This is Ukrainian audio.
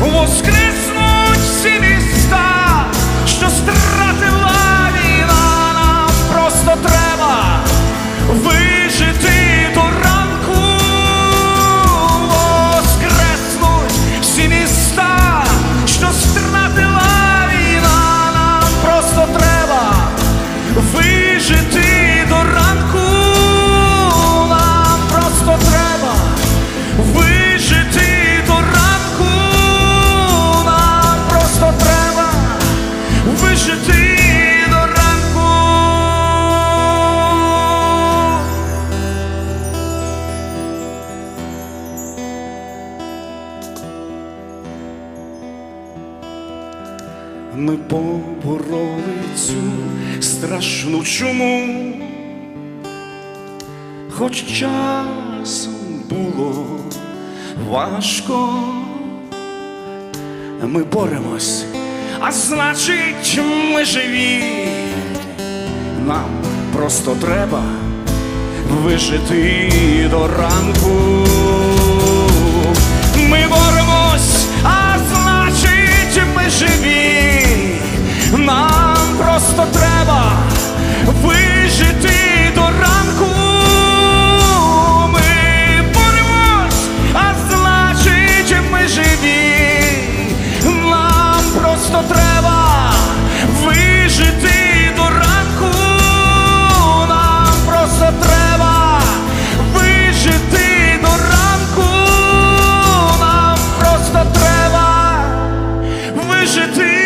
воскреснуть всі міста, що стратила війна, нам просто треба вижити до ранку, воскреснуть всі міста, що стратила війна, нам просто треба вижити. Ми побороли цю страшну чуму, хоч часом було важко, ми боремось, а значить, ми живі. Нам просто треба вижити до ранку. Ранку. Нам просто треба вижити